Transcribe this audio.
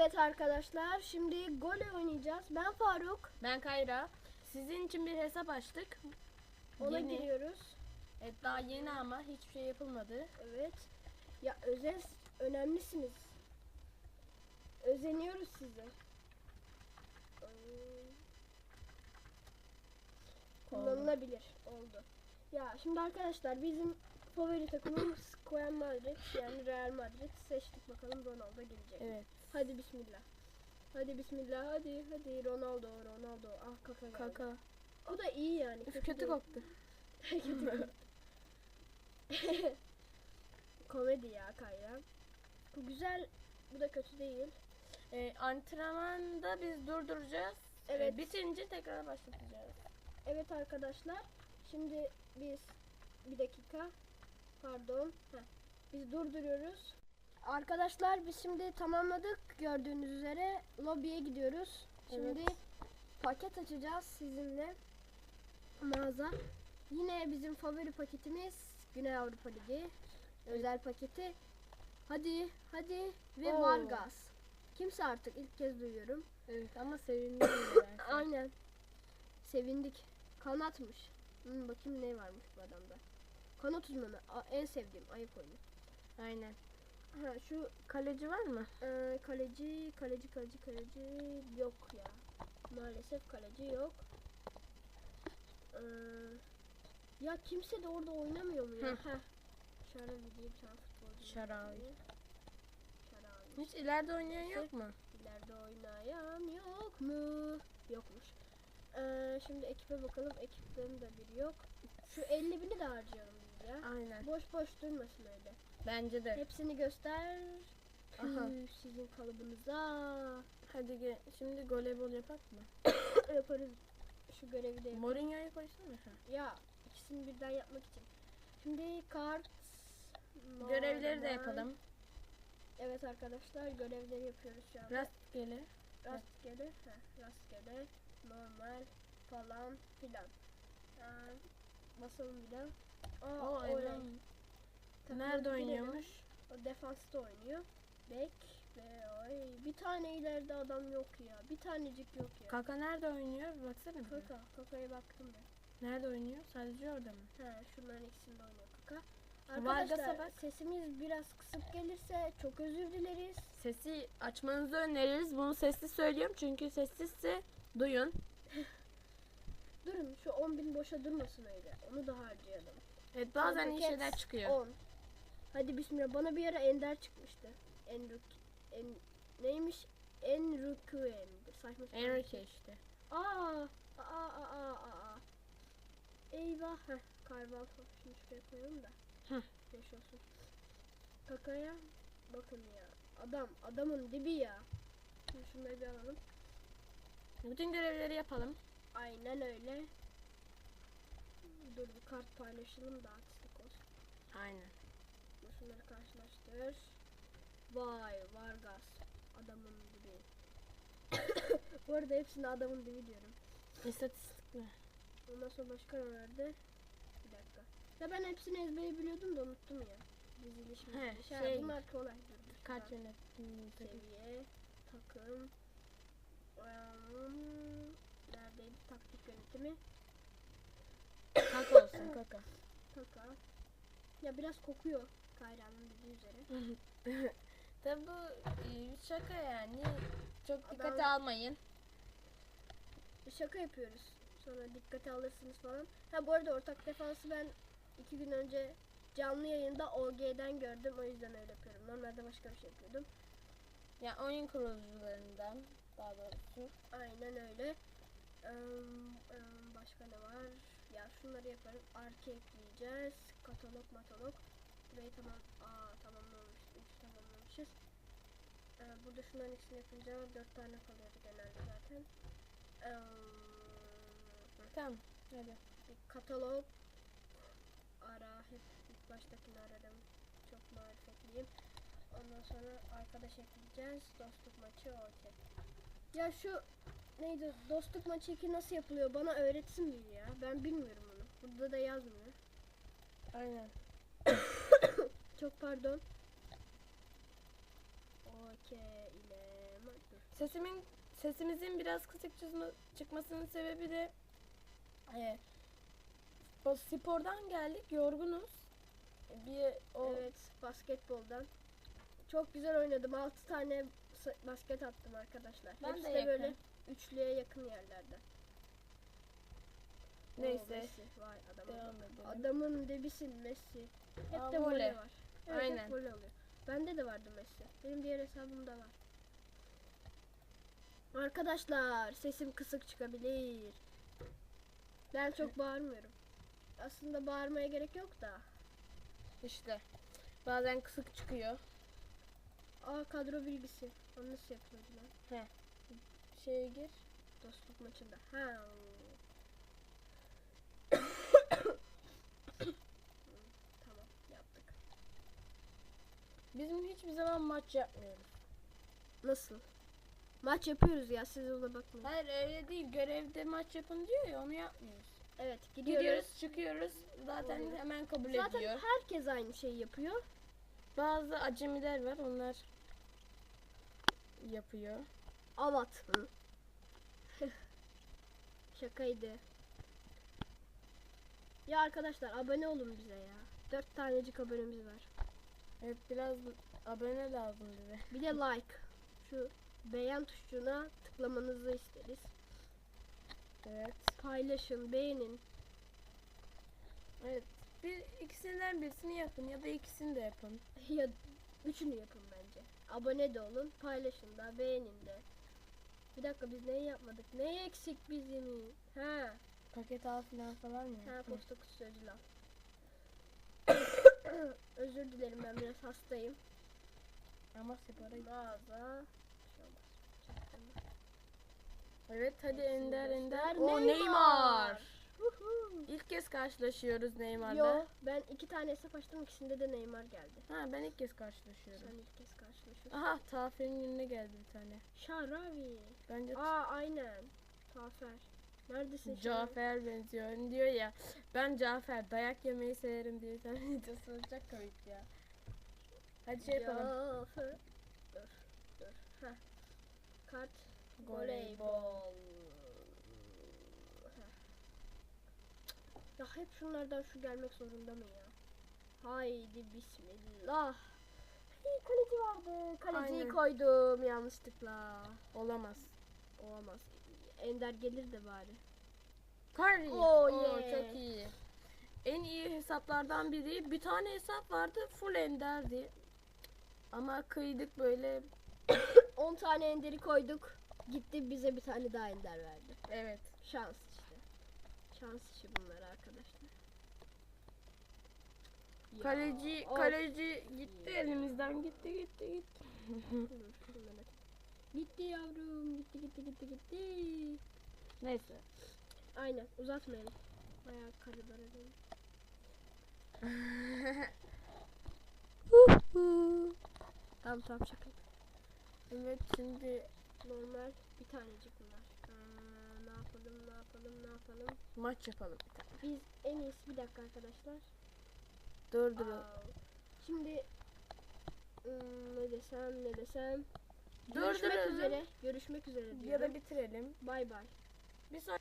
Evet arkadaşlar şimdi gole oynayacağız. Ben Faruk. Ben Kayra. Sizin için bir hesap açtık. Ona Yeni. giriyoruz. Evet daha yeni ama hiçbir şey yapılmadı. Evet. Ya özel önemlisiniz. Özeniyoruz size. Ee, Kullanılabilir oldu. Ya şimdi arkadaşlar bizim favori takımımız Real Madrid yani Real Madrid seçtik bakalım Ronaldo gelecek. Evet. Hadi bismillah. Hadi bismillah hadi hadi Ronaldo Ronaldo ah kaka. Kaka. O da iyi yani. Üf, kötü değil. koktu. Kötü koktu. Komedi ya Kayra. Bu güzel bu da kötü değil. Ee, antrenmanda biz durduracağız. Evet. Ee, bitince tekrar başlatacağız. Evet arkadaşlar şimdi biz bir dakika pardon Heh, biz durduruyoruz. Arkadaşlar biz şimdi tamamladık gördüğünüz üzere lobiye gidiyoruz. Şimdi Evet. paket açacağız sizinle mağaza. Yine bizim favori paketimiz Güney Avrupa Ligi özel paketi. Hadi hadi ve Oo. Vargas. Kimse artık ilk kez duyuyorum. Evet ama sevindim. Aynen. Sevindik. Kanatmış. Hmm, bakayım ne varmış bu adamda. Kanat uzmanı. En sevdiğim ayıp oyunu. Aynen. Ha şu Kaleci var mı? e, kaleci, kaleci, kaleci, kaleci yok ya. Maalesef kaleci yok. Ee, ya kimse de orada oynamıyor mu ya? Hı. Heh. Diye bir tane futbolcu. Şaravi. Şaravi. Hiç ileride oynayan yok mu? İleride oynayan yok mu? Yokmuş. Ee, şimdi ekibe bakalım. Ekiplerin de biri yok. Şu 50 bini de harcayalım ya. Aynen. Boş boş durmasın öyle. Bence de. Hepsini göster. Aha. Tüh, sizin kalıbınıza. Hadi gel. Şimdi voleybol yapak mı? Yaparız. Şu görevi de yapalım. Mourinho'yu koysana. Ha. Ya ikisini birden yapmak için. Şimdi kart. Görevleri de normal. yapalım. Evet arkadaşlar görevleri yapıyoruz şu anda. Rastgele. Rastgele, heh, rastgele, normal falan filan. Ee, basalım bir de. Aa, O. Takımın Nerede oynuyormuş? O defansta oynuyor. Bek ve ay, bir tane ileride adam yok ya. Bir tanecik yok ya. Kaka nerede oynuyor? Bir baksana. bir. Kaka, Kaka'ya baktım ben. Nerede oynuyor? Sadece orada mı? He, şunların ikisinde oynuyor Kaka. Vargas'a Arkadaşlar bak. sesimiz biraz kısık gelirse çok özür dileriz. Sesi açmanızı öneririz. Bunu sesli söylüyorum çünkü sessizse duyun. Durun şu 10 bin boşa durmasın öyle. Onu da harcayalım. Evet bazen iyi şeyler çıkıyor. 10. Hadi bismillah. Bana bir ara Ender çıkmıştı. Enruk en neymiş? Enrukuen'dir. Saçma sapan Enrique şey. işte. Aa, aa, aa, aa, aa. Eyvah. Heh, Carvalho. Şunu şuraya koyalım da. Hı. Yaş olsun. Kakaya bakın ya. Adam, adamın dibi ya. Şimdi şunları bir alalım. Bütün görevleri yapalım. Aynen öyle. Dur bir kart paylaşalım da artistlik olsun. Aynen. Şunları karşılaştır. Vay Vargas. Adamın dibi. Bu arada hepsine adamın dibi diyorum. İstatistik mi? Ondan sonra başka ne vardı? Bir dakika. Ya ben hepsini ezbere biliyordum da unuttum ya. Diziliş mi? He, Şey, şey, bunlar kolay. Kaç Tamam. yönetim? Seviye, takım, um, neredeydi taktik yönetimi? Kaka kaka. Kaka. Ya biraz kokuyor Kayra'nın dediği üzere. Tabi bu e, şaka yani. Çok dikkate Adam- almayın. Şaka yapıyoruz. Sonra dikkate alırsınız falan. Ha bu arada ortak defansı ben iki gün önce canlı yayında OG'den gördüm. O yüzden öyle yapıyorum. Normalde başka bir şey yapıyordum. Ya oyun kurucularından daha doğrusu. Aynen öyle. Eee, eee, başka ne var? Ya şunları yaparım. Arka ekleyeceğiz. Katalog matalog. Burayı tamam. Aa tamamlamış. Üç tamamlamışız. Eee, burada şunların ikisini yapınca dört tane kalıyordu genelde zaten. Eee, Tamam. Hadi. katalog ara hep ilk baştakini aradım. Çok marifetliyim. Ondan sonra arkadaş ekleyeceğiz. Dostluk maçı okey. Ya şu neydi dostluk maçı 2 nasıl yapılıyor bana öğretsin biri ya. Ben bilmiyorum onu. Burada da yazmıyor. Aynen. Çok pardon. Okey ile Sesimin sesimizin biraz kısık çıkma- çıkmasının sebebi de e, spordan geldik, yorgunuz. Bir o Evet basketboldan. Çok güzel oynadım. 6 tane basket attım arkadaşlar. Ben Hepsi de de böyle üçlüye yakın yerlerde. Oo, neyse Messi. Vay adam. devam edelim. Adamın debisin Messi. Hep Aa, de voley. var. Evet, Aynen. hep voley oluyor. Bende de vardı Messi. Benim diğer hesabımda var. Arkadaşlar sesim kısık çıkabilir. Ben çok bağırmıyorum. Aslında bağırmaya gerek yok da. İşte bazen kısık çıkıyor. Aa kadro bilgisi. O nasıl yapılıyordu lan? Şeye gir. Dostluk maçında. Ha. tamam yaptık. Bizim hiçbir zaman maç yapmıyoruz. Nasıl? Maç yapıyoruz ya siz ona bakmayın. Hayır öyle değil. Görevde maç yapın diyor ya onu yapmıyoruz. Evet gidiyoruz. Gidiyoruz, çıkıyoruz. Zaten Oluyor. hemen kabul Zaten ediyor. herkes aynı şeyi yapıyor. Bazı acemiler var. Onlar yapıyor. Avat. Şakaydı. Ya arkadaşlar abone olun bize ya. Dört tanecik abonemiz var. Evet biraz abone lazım bize. Bir de like. Şu beğen tuşuna tıklamanızı isteriz. Evet. Paylaşın, beğenin. Evet. Bir ikisinden birisini yapın ya da ikisini de yapın. ya üçünü yapın bence. Abone de olun, paylaşın da, beğenin de. Bir dakika biz neyi yapmadık? Ne eksik bizim? Ha, Paket al falan falan mı? ha posta kutusu ödül al. Özür dilerim ben biraz hastayım. Ama git. Mağaza. Şey. Evet hadi ender ender. O Neymar. Huhu. İlk kez karşılaşıyoruz Neymar'la. Yo ben iki tane hesap açtım ikisinde de Neymar geldi. Ha ben ilk kez karşılaşıyorum. Sen ilk kez karşılaşıyorsun. Aha Tafer'in önüne geldi bir tane. Şaravi. Bence Aa aynen. Tafer. Neredesin Şaravi? Cafer benziyor. Hani diyor ya ben Cafer dayak yemeyi severim diye tane videosu çok komik ya. Hadi şey yapalım. Cafer. Dur dur. Heh. Kart. Voleybol. Voleybol. Heh. Ya hep şunlardan şu gelmek zorunda mı ya? Haydi bismillah. Hey, kaleci vardı. Kaleciyi Aynen. koydum yanlışlıkla. Olamaz. Olamaz. Ender gelir de bari. Curry. Oh, Oo, yeah. çok iyi. En iyi hesaplardan biri. Bir tane hesap vardı full enderdi. Ama kıydık böyle. 10 tane enderi koyduk. Gitti bize bir tane daha ender verdi. Evet. Şans. Şans işi bunlar arkadaşlar. Ya, Kaleci of. kaleci gitti elimizden gitti gitti gitti. Gitti yavrum. Gitti gitti gitti gitti. Neyse. Aynen uzatmayalım. Bayağı karılar edelim. Tamam tamam şaka. evet şimdi Normal bir tanecik bunlar. Yapalım ne yapalım maç yapalım bir tane. Biz en iyisi bir dakika arkadaşlar. Dur dur. Aa, Şimdi ım, ne desem ne desem. Görüşmek dur, dur. üzere. Görüşmek üzere diyorum. Ya da bitirelim. Bay bay. Bir sonraki